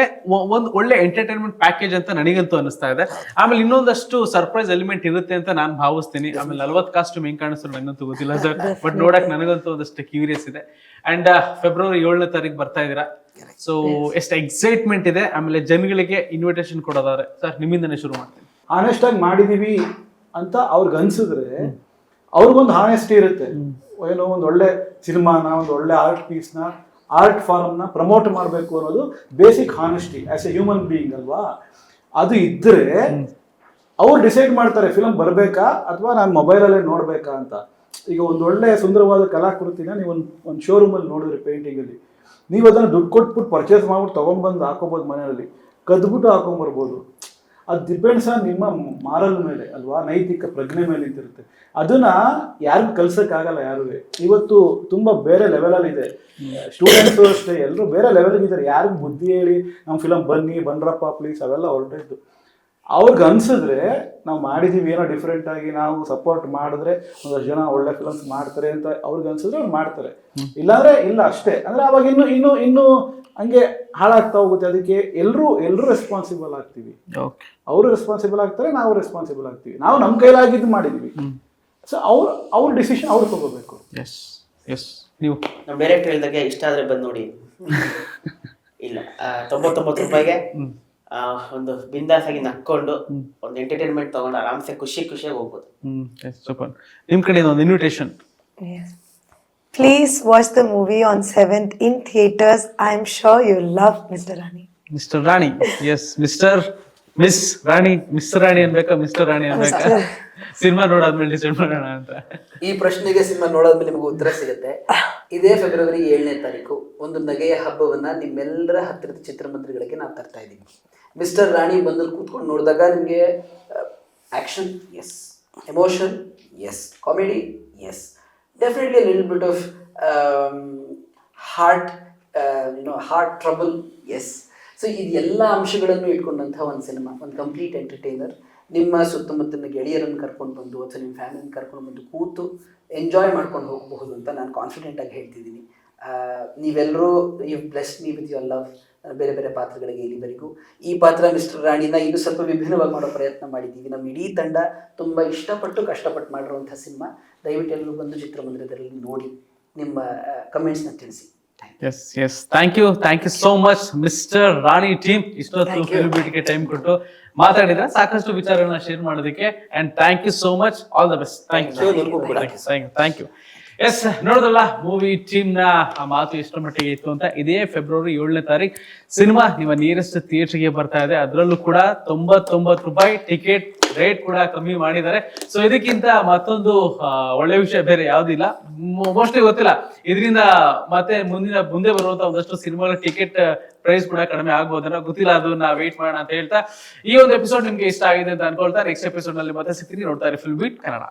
ಒಂದು ಒಳ್ಳೆ ಎಂಟರ್ಟೈನ್ಮೆಂಟ್ ಪ್ಯಾಕೇಜ್ ಅಂತ ನನಗಂತೂ ಅನಿಸ್ತಾ ಇದೆ. ಆಮೇಲೆ ಇನ್ನೊಂದಷ್ಟು ಸರ್ಪ್ರೈಸ್ ಎಲಿಮೆಂಟ್ ಇರುತ್ತೆ ಅಂತ ನಾನು ಭಾವಿಸ್ತೀನಿ. ಆಮೇಲೆ ನಲ್ವತ್ತು ಕಾಸ್ಟ್ಯೂಮ್ ಹೆಂಗ್ ಕಾಣಿಸ್ತಾರೆ ನನಗಂತೂ ಗೊತ್ತಿಲ್ಲ ಸರ್. ಬಟ್ ನೋಡಕ್ ನನಗಂತೂ ಒಂದಷ್ಟು ಕ್ಯೂರಿಯಸ್ ಇದೆ. ಅಂಡ್ ಫೆಬ್ರವರಿ ಏಳನೇ ತಾರೀಕು ಬರ್ತಾ ಇದೀರಾ ಸೊ ಎಷ್ಟು ಎಕ್ಸೈಟ್ಮೆಂಟ್ ಇದೆ. ಆಮೇಲೆ ಜನಗಳಿಗೆ ಇನ್ವಿಟೇಷನ್ ಕೊಡೋದಾದ್ರೆ. ಸರ್ ನಿಮ್ಮಿಂದನೇ ಶುರು ಮಾಡ್ತೀನಿ. ಆನೆಸ್ಟ್ ಆಗಿ ಮಾಡಿದೀವಿ ಅಂತ ಅವ್ರಿಗೆ ಅನ್ಸಿದ್ರೆ ಅವ್ರಿಗೊಂದು ಹಾನೆಸ್ಟಿ ಇರುತ್ತೆ. ಏನೋ ಒಂದು ಒಳ್ಳೆ ಸಿನಿಮಾನ ಒಂದು ಒಳ್ಳೆ ಆರ್ಟ್ ಪೀಸ್ನ ಆರ್ಟ್ ಫಾರ್ಮ್ನ ಪ್ರಮೋಟ್ ಮಾಡಬೇಕು ಅನ್ನೋದು basic honesty as a human being ಅಲ್ವಾ? ಅದು ಇದ್ದರೆ ಅವ್ರು ಡಿಸೈಡ್ ಮಾಡ್ತಾರೆ ಫಿಲಮ್ ಬರಬೇಕಾ ಅಥವಾ ನಾನು ಮೊಬೈಲಲ್ಲೇ ನೋಡಬೇಕಾ ಅಂತ. ಈಗ ಒಂದು ಒಳ್ಳೆ ಸುಂದರವಾದ ಕಲಾಕೃತಿನ ನೀವು ಒಂದು ಒಂದು ಶೋರೂಮಲ್ಲಿ ನೋಡಿದ್ರೆ ಪೇಂಟಿಂಗಲ್ಲಿ ನೀವು ಅದನ್ನು ದುಡ್ಡು ಕೊಟ್ಬಿಟ್ಟು ಪರ್ಚೇಸ್ ಮಾಡ್ಬಿಟ್ಟು ತೊಗೊಂಬಂದು ಹಾಕೋಬೋದು ಮನೆಯಲ್ಲಿ. ಕದ್ಬಿಟ್ಟು ಹಾಕೊಂಬರ್ಬೋದು ಅದು ಡಿಪೆಂಡ್ಸ್ ಆನ್ ನಿಮ್ಮ ಮಾರಲ್ ಮೇಲೆ ಅಲ್ವಾ, ನೈತಿಕ ಪ್ರಜ್ಞೆ ಮೇಲೆ ನಿಂತಿರುತ್ತೆ ಅದನ್ನ ಯಾರಿಗೂ ಕಲ್ಸಕ್ಕಾಗಲ್ಲ ಯಾರು ಇವತ್ತು ತುಂಬಾ ಬೇರೆ ಲೆವೆಲಲ್ಲಿ ಇದೆ. ಸ್ಟೂಡೆಂಟ್ಸು ಅಷ್ಟೇ ಎಲ್ಲರೂ ಬೇರೆ ಲೆವೆಲ್ಗೆ ಇದ್ದಾರೆ. ಯಾರಿಗೂ ಬುದ್ಧಿ ಹೇಳಿ ನಮ್ಮ ಫಿಲಮ್ ಬನ್ನಿ ಬನ್ರಪ್ಪ ಪ್ಲೀಸ್ ಅವೆಲ್ಲ ಹೊರಟಿದ್ದು. ಅವ್ರಿಗೆ ಅನ್ಸಿದ್ರೆ ನಾವು ಮಾಡಿದೀವಿ, ಏನೋ ಡಿಫ್ರೆಂಟ್ ಆಗಿ ನಾವು ಸಪೋರ್ಟ್ ಮಾಡಿದ್ರೆ ಒಂದಷ್ಟು ಜನ ಒಳ್ಳೆ ಫಿಲಮ್ಸ್ ಮಾಡ್ತಾರೆ ಅಂತ ಅವ್ರಿಗೆ ಅನ್ಸಿದ್ರೆ ಅವ್ರು ಮಾಡ್ತಾರೆ. ಇಲ್ಲಾಂದ್ರೆ ಇಲ್ಲ ಅಷ್ಟೇ. ಅಂದ್ರೆ ಅವಾಗ ಇನ್ನು ಇನ್ನು ಇನ್ನು ಹಂಗೆ ಹಾಳಾಗ್ತಾ ಹೋಗುತ್ತೆ. ಅದಕ್ಕೆ ಎಲ್ಲರೂ ಎಲ್ಲರೂ ರೆಸ್ಪಾನ್ಸಿಬಲ್ ಆಗ್ತೀವಿ. ಓಕೆ ಅವರು ರೆಸ್ಪಾನ್ಸಿಬಲ್ ಆಗ್ತಾರೆ ನಾವು ರೆಸ್ಪಾನ್ಸಿಬಲ್ ಆಗ್ತೀವಿ. ನಾವು ನಮ್ಮ ಕೈಲಾಗಿದ್ದು ಮಾಡಿದ್ವಿ ಸೊ ಅವ್ರ ಅವ್ರ ಡಿಸಿಷನ್ ಅವ್ರು ತಗೋಬೇಕು. ಎಸ್ ಎಸ್ ನೀವು? ನಮ್ಮ ಡೈರೆಕ್ಟ್ ಹೇಳಿದಾಗೆ ಇಷ್ಟ ಆದರೆ ಬಂದು ನೋಡಿ. [laughs] ಇಲ್ಲ. ತೊಂಬತ್ತೊಂಬತ್ತು ರೂಪಾಯಿಗೆ ಒಂದು ಬಿಂದಾಸ್ ಆಗಿ ನಕ್ಕೊಂಡು ಒಂದು ಎಂಟರ್ಟೈನ್ಮೆಂಟ್ ತಗೊಂಡು ಆರಾಮ್ಸೆ ಖುಷಿ ಖುಷಿಯಾಗಿ ಹೋಗ್ಬೋದು. ಹ್ಞೂ ಸೂಪರ್ ನಿಮ್ಮ ಕಡೆ ಒಂದು invitation. Please watch the movie on 7th in theaters. I'm sure you'll love Mr. Rani. Mister Rani yes mister miss Rani mister Rani ಅನ್ಬೇಕಾ mister Rani ಅನ್ಬೇಕಾ? ಸಿನಿಮಾ ನೋಡಾದ್ಮೇಲೆ ಡಿಸೈಡ್ ಮಾಡೋಣ ಅಂತ. ಈ ಪ್ರಶ್ನೆಗೆ ಸಿನಿಮಾ ನೋಡಾದ್ಮೇಲೆ ನಿಮಗೆ ಉತ್ತರ ಸಿಗುತ್ತೆ. ಇದೇ ಫೆಬ್ರವರಿ ಏಳನೇ ತಾರೀಕು ಒಂದು ನಗೆಯ ಹಬ್ಬವನ್ನ ನಿಮ್ಮೆಲ್ಲರ ಹತ್ತಿರದ ಚಿತ್ರಮಂದಿರಗಳಿಗೆ ನಾವು ತರ್ತಾ ಇದ್ದೀವಿ. ಮಿಸ್ಟರ್ ರಾಣಿ ಬಂದು ಕೂತ್ಕೊಂಡು ನೋಡಿದಾಗ ನಿಮಗೆ action yes emotion yes comedy yes definitely um, bit of heart know, heart trouble yes so ಇದೆಲ್ಲ ಅಂಶಗಳನ್ನು ಇಟ್ಕೊಂಡಂಥ ಒಂದು ಸಿನಿಮಾ ಒಂದು ಕಂಪ್ಲೀಟ್ ಎಂಟರ್ಟೈನರ್ ನಿಮ್ಮ ಸುತ್ತಮುತ್ತಲಿನ ಗೆಳೆಯರನ್ನು ಕರ್ಕೊಂಡು ಬಂದು ಅಥವಾ ನಿಮ್ಮ ಫ್ಯಾಮಿಲಿನ ಕರ್ಕೊಂಡು ಬಂದು ಕೂತು ಎಂಜಾಯ್ ಮಾಡ್ಕೊಂಡು ಹೋಗಬಹುದು ಅಂತ ನಾನು ಕಾನ್ಫಿಡೆಂಟಾಗಿ ಹೇಳ್ತಿದ್ದೀನಿ. ನೀವೆಲ್ಲರೂ you bless me with your love ಬೇರೆ ಬೇರೆ ಪಾತ್ರಗಳಿಗೆ ಇಲ್ಲಿವರೆಗೂ. ಈ ಪಾತ್ರ ಮಿಸ್ಟರ್ ರಾಣಿನ ಇನ್ನೂ ಸ್ವಲ್ಪ ವಿಭಿನ್ನವಾಗಿ ಮಾಡೋ ಪ್ರಯತ್ನ ಮಾಡಿದ್ದೀವಿ. ನಮ್ಮ ಇಡೀ ತಂಡ ತುಂಬ ಇಷ್ಟಪಟ್ಟು ಕಷ್ಟಪಟ್ಟು ಮಾಡಿರುವಂತಹ ಸಿನಿಮಾ. ದಯವಿಟ್ಟು ಎಲ್ಲರೂ ಬಂದು ಚಿತ್ರಮಂದಿರದಲ್ಲಿ ನೋಡಿ ನಿಮ್ಮ ಕಮೆಂಟ್ಸ್ನ ತಿಳಿಸಿ. Yes yes thank you thank you so much mister Rani team ಇಷ್ಟೊತ್ತು ಫಿಲ್ಮ್ ಬಿಟ್ಗೆ ಟೈಮ್ ಕೊಟ್ಟು ಮಾತಾಡಿದ್ರೆ ಸಾಕಷ್ಟು ವಿಚಾರಗಳನ್ನ ಶೇರ್ ಮಾಡೋದಕ್ಕೆ. And thank you so much all the best thank you thank you yes ನೋಡೋದಲ್ಲ movie ಟೀಮ್ನ ಆ ಮಾತು ಎಷ್ಟರ ಮಟ್ಟಿಗೆ ಇತ್ತು ಅಂತ ಇದೇ ಫೆಬ್ರವರಿ ಏಳನೇ ತಾರೀಕು ಸಿನಿಮಾ ನಿಮ್ಮ ನಿಯರೆಸ್ಟ್ ಥಿಯೇಟರ್ಗೆ ಬರ್ತಾ ಇದೆ. ಅದರಲ್ಲೂ ಕೂಡ ತೊಂಬತ್ತೊಂಬತ್ತು ರೂಪಾಯಿ ಟಿಕೆಟ್ ರೇಟ್ ಕೂಡ ಕಮ್ಮಿ ಮಾಡಿದ್ದಾರೆ. ಸೊ ಇದಕ್ಕಿಂತ ಮತ್ತೊಂದು ಒಳ್ಳೆ ವಿಷಯ ಬೇರೆ ಯಾವ್ದಿಲ್ಲ. ಮೋಸ್ಟ್ಲಿ ಗೊತ್ತಿಲ್ಲ. ಇದರಿಂದ ಮತ್ತೆ ಮುಂದಿನ, ಮುಂದೆ ಬರುವಂತ ಒಂದಷ್ಟು ಸಿನಿಮಾಗಳ ಟಿಕೆಟ್ ಪ್ರೈಸ್ ಕೂಡ ಕಡಿಮೆ ಆಗ್ಬೋದನ್ನ ಗೊತ್ತಿಲ್ಲ. ಅದನ್ನ ವೇಟ್ ಮಾಡೋಣ ಅಂತ ಹೇಳ್ತಾ ಈ ಒಂದು ಎಪಿಸೋಡ್ ನಿಮ್ಗೆ ಇಷ್ಟ ಆಗಿದೆ ಅಂತ ಅನ್ಕೊಳ್ತಾ ನೆಕ್ಸ್ಟ್ ಎಪಿಸೋಡ್ನಲ್ಲಿ ಮತ್ತೆ ಸಿಕ್ತೀನಿ ನೋಡ್ತಾರೆ ಫಿಲ್ಮ್ ಬೀಟ್ ಕನ್ನಡ